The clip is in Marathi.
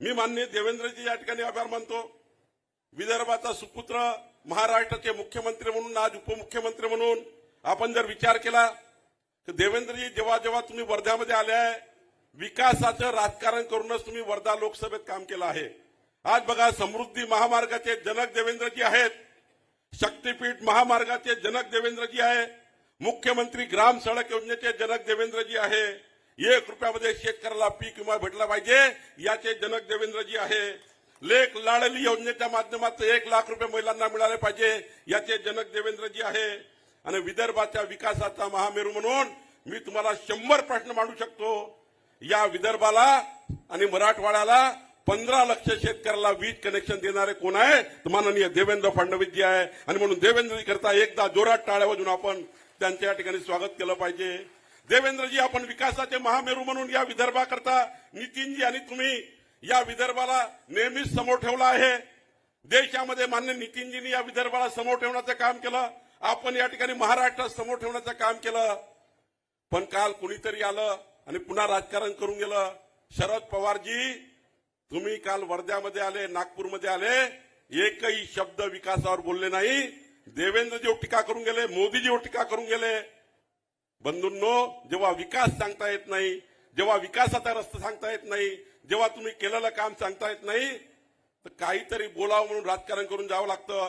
मी मान्य देवेंद्रजी या ठिकाणी आभार मानतो. विदर्भाचा सुपुत्र महाराष्ट्राचे मुख्यमंत्री म्हणून आज उपमुख्यमंत्री म्हणून आपण जर विचार केला तर देवेंद्रजी जेव्हा जेव्हा तुम्ही वर्ध्यामध्ये आले आहे विकासाचं राजकारण करूनच तुम्ही वर्धा लोकसभेत काम केलं आहे. आज बघा समृद्धी महामार्गाचे जनक देवेंद्रजी आहेत शक्तीपीठ महामार्गाचे जनक देवेंद्रजी आहे मुख्यमंत्री ग्राम सडक योजनेचे जनक देवेंद्रजी आहे एक रुपयामध्ये शेतकऱ्याला पीक विमा भेटला पाहिजे याचे जनक देवेंद्रजी आहे. लेख लाडली योजनेच्या माध्यमात एक लाख रुपये महिलांना मिळाले पाहिजे याचे जनक देवेंद्रजी आहे. आणि विदर्भाच्या विकासाचा महामेरू म्हणून मी तुम्हाला शंभर प्रश्न मांडू शकतो. या विदर्भाला आणि मराठवाड्याला पंधरा लक्ष शेतकऱ्याला वीज कनेक्शन देणारे कोण आहे? तर माननीय देवेंद्र फडणवीसजी आहे. आणि म्हणून देवेंद्रजी करता एकदा जोरात टाळ्या वाजून आपण त्यांच्या या ठिकाणी स्वागत केलं पाहिजे. देवेंद्रजी आपण विकासाचे महामेरू म्हणून या विदर्भाकरता नितीनजी आणि तुम्ही या विदर्भाला नेहमीच समोर ठेवला आहे. देशामध्ये मान्य नितीनजींनी या विदर्भाला समोर ठेवण्याचं काम केलं. आपण या ठिकाणी महाराष्ट्रात समोर ठेवण्याचं काम केलं. पण काल कुणीतरी आलं आणि पुन्हा राजकारण करून गेलं. शरद पवारजी तुम्ही काल वर्ध्यामध्ये आले नागपूरमध्ये आले. एकही शब्द विकासावर बोलले नाही. देवेंद्रजीवर टीका करून गेले मोदीजीवर टीका करून गेले. बंधूंनो जेव्हा विकास सांगता येत नाही जेव्हा विकासाचा रस्ता सांगता येत नाही जेव्हा तुम्ही केलेलं काम सांगता येत नाही तर काहीतरी बोलावं म्हणून राजकारण करून जावं लागतं.